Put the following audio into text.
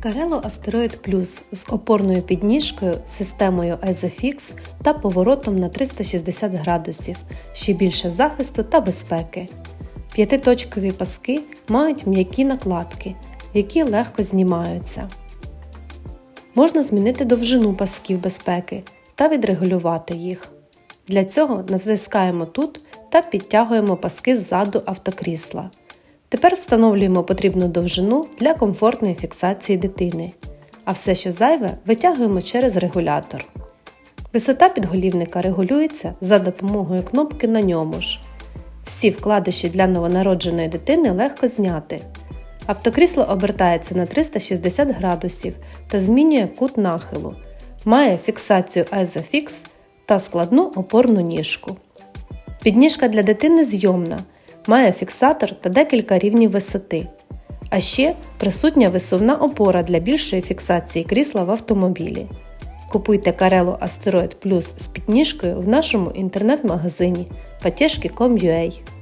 Карело Астероїд Плюс з опорною підніжкою, системою Isofix та поворотом на 360 градусів, ще більше захисту та безпеки. П'ятиточкові паски мають м'які накладки, які легко знімаються. Можна змінити довжину пасків безпеки та відрегулювати їх. Для цього натискаємо тут та підтягуємо паски ззаду автокрісла. Тепер встановлюємо потрібну довжину для комфортної фіксації дитини, а все, що зайве, витягуємо через регулятор. Висота підголівника регулюється за допомогою кнопки на ньому ж. Всі вкладиші для новонародженої дитини легко зняти. Автокрісло обертається на 360 градусів та змінює кут нахилу. Має фіксацію Isofix та складну опорну ніжку. Підніжка для дитини зйомна, має фіксатор та декілька рівнів висоти. А ще присутня висувна опора для більшої фіксації крісла в автомобілі. Купуйте Карело Asteroid Plus з підніжкою в нашому інтернет-магазині patєшки.com.ua